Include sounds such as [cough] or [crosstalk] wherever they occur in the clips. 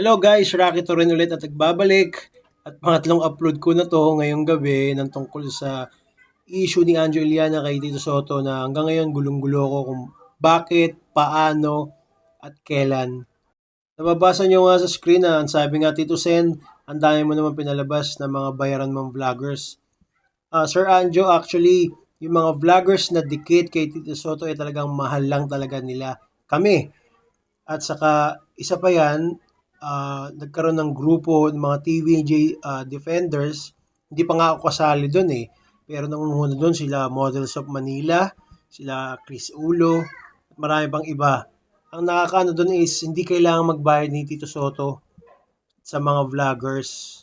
Hello guys, Rocky to rin ulit at nagbabalik. At pangatlong upload ko na to ngayong gabi ng tungkol sa issue ni Anjo Iliana kay Tito Soto na hanggang ngayon gulong-gulo ko kung bakit, paano, at kailan. Nababasa nyo nga sa screen na ang sabi nga Tito Sen, ang dami mo naman pinalabas ng mga bayaran mong vloggers. Ah, Sir Anjo, actually, yung mga vloggers na dikit kay Tito Soto ay talagang mahal lang talaga nila kami. At saka, isa pa yan, ah, nagkaroon ng grupo ng mga TVJ ah, defenders. Hindi pa nga ako kasali doon eh. Pero nangunguna doon sila Models of Manila, sila Chris Ulo, at marami pang iba. Ang nakakaano doon is hindi kailangan magbayad ni Tito Soto sa mga vloggers.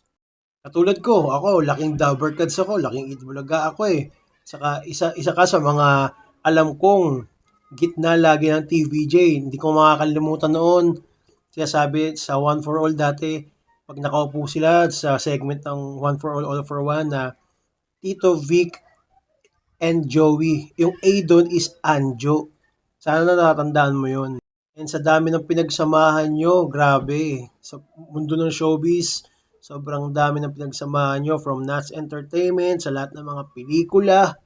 Katulad ko, ako, laking Dabarkads ako, laking Itbulaga ako eh. Saka isa, isa ka sa mga alam kong gitna lagi ng TVJ. Hindi ko makakalimutan noon. Kaya sabi sa One for All dati, pag nakaupo sila sa segment ng One for All, All for One na Tito Vic and Joey. Yung A doon is Anjo. Sana natatandaan mo yun. And sa dami ng pinagsamahan nyo, grabe. Sa mundo ng showbiz, sobrang dami ng pinagsamahan nyo from Nats Entertainment, sa lahat ng mga pelikula.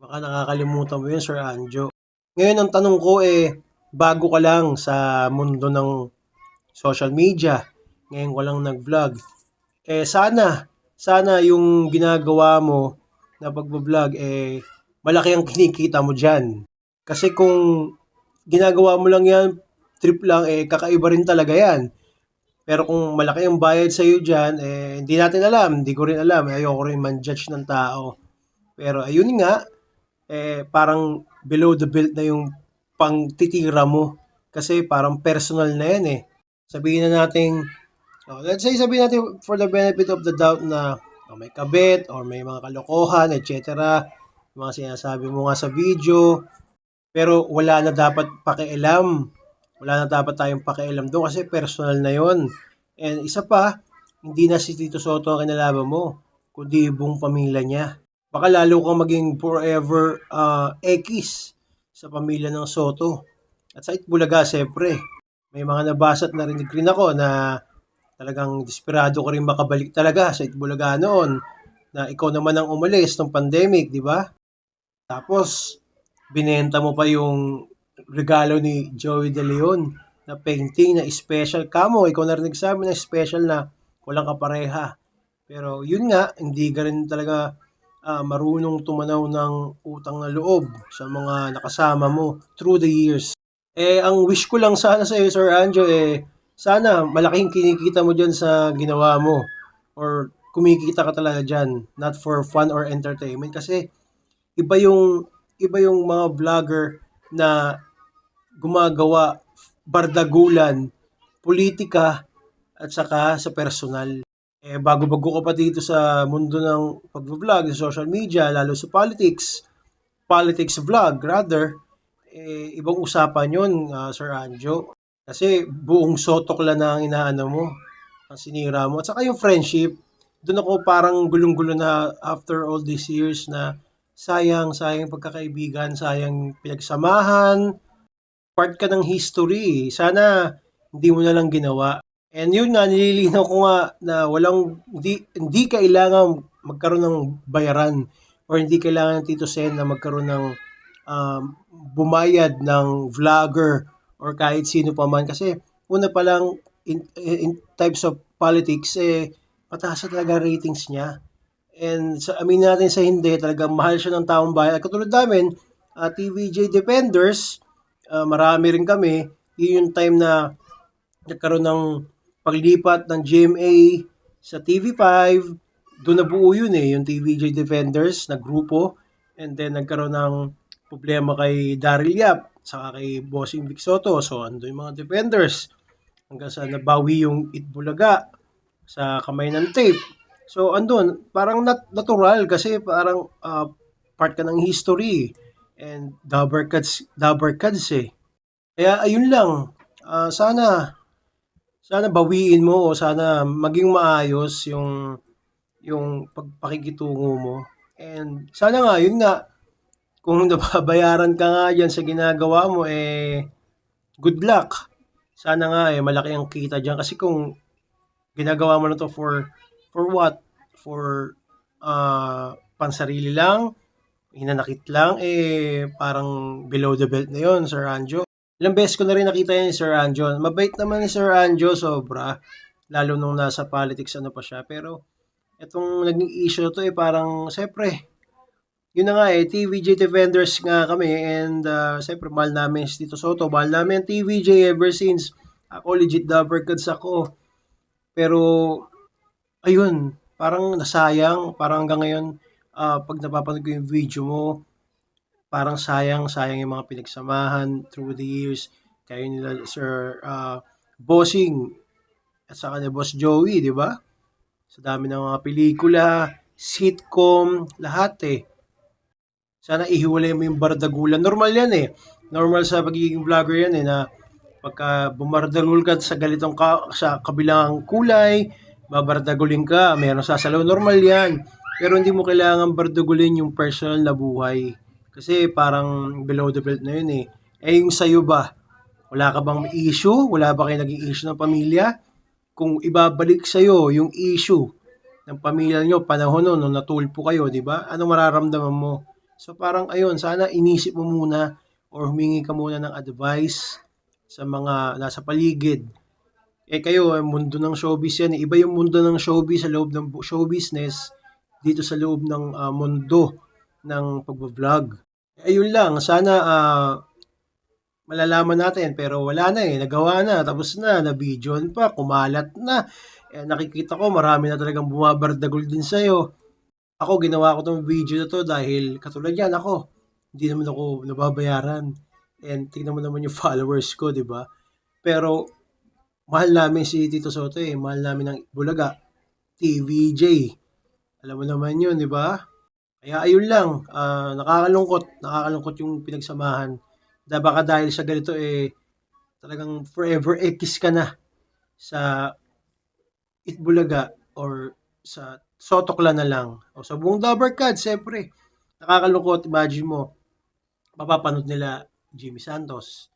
Baka nakakalimutan mo yun, Sir Anjo. Ngayon, ang tanong ko eh, bago ka lang sa mundo ng social media, ngayon ko lang nag-vlog, eh sana, sana yung ginagawa mo na pag-vlog, eh malaki ang kinikita mo dyan. Kasi kung ginagawa mo lang yan, trip lang, eh kakaiba rin talaga yan. Pero kung malaki ang bayad sa iyo diyan, eh hindi natin alam, hindi ko rin alam, eh, ayoko rin man-judge ng tao. Pero ayun nga, eh parang below the belt na yung pangtitira mo. Kasi parang personal na yan eh. Sabihin na natin, oh, let's say sabihin natin for the benefit of the doubt na oh, may kabit or may mga kalokohan, etc. Mga sinasabi mo nga sa video. Pero wala na dapat pakialam. Wala na dapat tayong pakialam doon kasi personal na yon. And isa pa, hindi na si Tito Soto ang kinalaban mo, kundi buong pamilya niya. Baka lalo kang maging forever uh, X sa pamilya ng Soto. At sa Itbulaga, siyempre, may mga nabasa at narinig rin ako na talagang desperado ko rin makabalik talaga sa Itbulaga noon na ikaw naman ang umalis ng pandemic, di ba? Tapos, binenta mo pa yung regalo ni Joey De Leon na painting na special kamo. Ikaw na rin nagsabi na special na walang kapareha. Pero yun nga, hindi ka rin talaga ah, marunong tumanaw ng utang na loob sa mga nakasama mo through the years. Eh, ang wish ko lang sana sa iyo, Sir Anjo, eh, sana malaking kinikita mo dyan sa ginawa mo. Or kumikita ka talaga dyan. Not for fun or entertainment. Kasi iba yung, iba yung mga vlogger na gumagawa bardagulan, politika, at saka sa personal. Eh, bago-bago ka pa dito sa mundo ng pag-vlog, sa social media, lalo sa politics, politics vlog rather, eh, ibang usapan yun, ah, Sir Anjo. Kasi buong sotok lang na ang inaano mo, ang sinira mo. At saka yung friendship, doon ako parang gulong-gulo na after all these years na sayang, sayang pagkakaibigan, sayang pinagsamahan, part ka ng history. Sana hindi mo na lang ginawa. And yun nga, nililinaw ko nga na walang, hindi, hindi kailangan magkaroon ng bayaran or hindi kailangan ng Tito Sen na magkaroon ng um, bumayad ng vlogger or kahit sino pa man. Kasi una pa lang, in, in types of politics, eh, mataas talaga ratings niya. And sa amin natin sa hindi, talagang mahal siya ng taong bayan. At katulad namin, uh, TVJ Defenders, uh, marami rin kami, yun yung time na nagkaroon ng paglipat ng GMA sa TV5, doon nabuo yun eh, yung TVJ Defenders na grupo. And then nagkaroon ng problema kay Daryl Yap, saka kay Bossing Vic Soto. So ando yung mga Defenders. Hanggang sa nabawi yung Itbulaga sa kamay ng tape. So andun, parang nat- natural kasi parang uh, part ka ng history. And Dabarkads, Dabarkads eh. Kaya ayun lang, uh, sana sana bawiin mo o sana maging maayos yung yung pagpakikitungo mo. And sana nga, yun nga, kung [laughs] nababayaran ka nga dyan sa ginagawa mo, eh, good luck. Sana nga, eh, malaki ang kita diyan kasi kung ginagawa mo na 'to for for what? For, ah, pansarili lang, hinanakit lang, eh, parang below the belt na 'yon, Sir Anjo. Ilang beses ko na rin nakita 'yan ni Sir Anjo. Mabait naman ni Sir Anjo sobra, lalo nung nasa politics ano pa siya. Pero itong naging issue 'to, eh, parang siyempre, yun na nga, eh, TVJ defenders nga kami and, ah, siyempre mahal namin si Tito Soto, mahal namin TVJ ever since. Ako legit Dabber Gods ako. Pero ayun, parang nasayang, parang hanggang ngayon, ah, 'pag napapanood ko yung video mo, parang sayang, sayang yung mga pinagsamahan through the years. Kayo nila Sir, ah, Bossing at saka ni Boss Joey, 'di ba? Sa dami ng mga pelikula, sitcom, lahat, eh. Sana ihiwalay mo yung bardagulan. Normal yan, eh. Normal sa pagiging vlogger yan, eh, na pagka bumardagul ka sa ganitong ka, sa kabilang kulay, babardagulin ka, meron sasalaw, normal yan. Pero hindi mo kailangan bardagulin yung personal na buhay. Kasi parang below the belt na yun eh. Eh yung sa'yo ba? Wala ka bang issue? Wala ba kayo naging issue ng pamilya? Kung ibabalik sa'yo yung issue ng pamilya nyo, panahon nun, nung natulpo kayo, di ba? Ano mararamdaman mo? So parang ayun, sana inisip mo muna or humingi ka muna ng advice sa mga nasa paligid. Eh kayo, eh, mundo ng showbiz yan. eh. Iba yung mundo ng showbiz sa loob ng show business dito sa loob ng ah, mundo ng pagbablog. Eh, Ayun lang, sana ah, malalaman natin pero wala na eh, nagawa na, tapos na, na-videoan pa, kumalat na. Eh, nakikita ko marami na talagang bumabardagol din sa'yo. Ako, ginawa ko tong video na to dahil katulad yan ako, hindi naman ako nababayaran. And tingnan mo naman yung [laughs] followers ko, di ba? Pero mahal namin si Tito Soto eh, mahal namin ng Bulaga, TVJ. Alam mo naman yun, di ba? Kaya ayun lang, ah, nakakalungkot, nakakalungkot yung pinagsamahan. Da baka dahil sa ganito eh, talagang forever X ka na sa Itbulaga or sa Sotokla na lang o sa buong Dabarcad, siyempre. Nakakalungkot, imagine mo, mapapanood nila Jimmy Santos,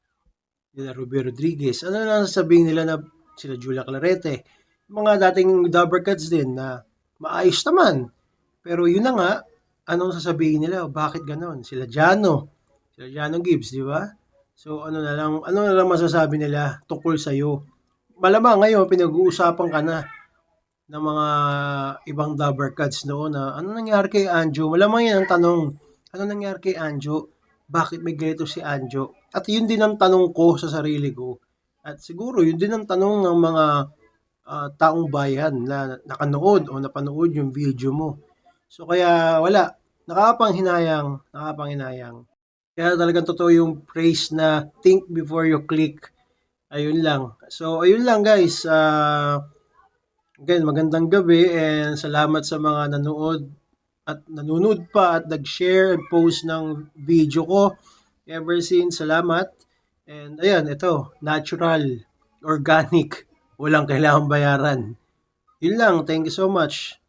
nila Ruby Rodriguez. Ano na sasabihin nila na sila Julia Clarete, mga dating Dabarcads din na maayos naman. Pero yun na nga, anong sasabihin nila? Bakit ganon? Sila Jano, sila Jano Gibbs, di ba? So ano na lang, ano na lang masasabi nila tungkol sa iyo? Malamang ngayon pinag-uusapan ka na ng mga ibang Dabber Cats noon na ano nangyari kay Anjo? Malamang yan ang tanong. Ano nangyari kay Anjo? Bakit may ganito si Anjo? At yun din ang tanong ko sa sarili ko. At siguro yun din ang tanong ng mga ah, taong bayan na nakanood o napanood yung video mo. So kaya wala, nakakapanghinayang, nakakapanghinayang. Kaya talagang totoo yung phrase na think before you click. Ayun lang. So ayun lang guys. Ah Again, magandang gabi and salamat sa mga nanood at nanonood pa at nag-share and post ng video ko. Ever since, salamat. And ayan, ito, natural, organic, walang kailangang bayaran. Yun lang, thank you so much.